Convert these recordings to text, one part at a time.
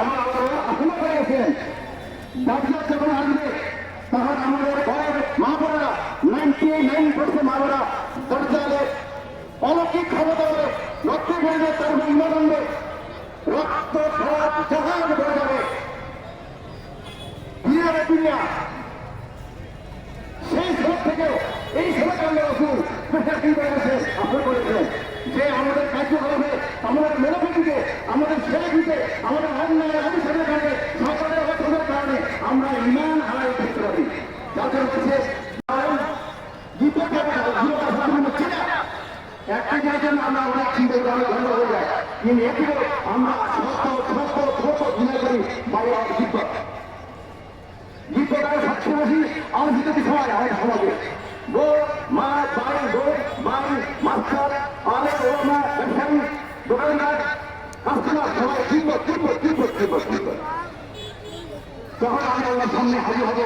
এবং আপনারা আশঙ্কা করে গেছিলেন দাবিদার যখন আসবে, তখন আমাদের ঘরের মা বোনেরা নাইনটি নাইন পার্সেন্ট মা বোনেরা দরজালে অলৌকিক ক্ষমতা হবে লক্ষ্মী বলবে তার মহিমা বলবে রক্ত সব জাহাজ হয়ে যাবে। দুনিয়া। জন্য বলছে একটা জায়গায় আমরা অনেক চিন্তা করি গন্ড হয়ে যায়। কিন্তু করি তখন আমরা সামনে হাজির হব।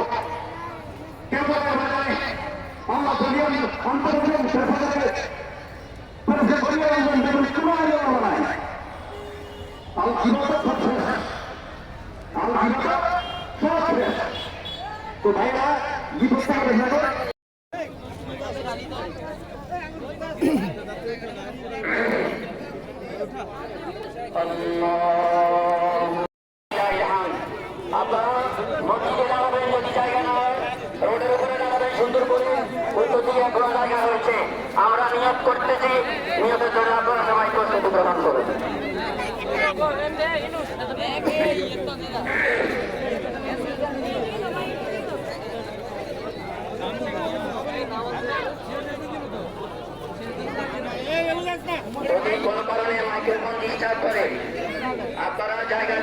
তো ভাইরা বিপদটা হবে নিয়োগ করতেছি নিয়োগের জন্য আপনারা সবাই প্রস্তুতি গ্রহণ করুন। যদি কোনো কারণে মাইক্রোফোন ডিস্টার্ব করে আপনারা জায়গা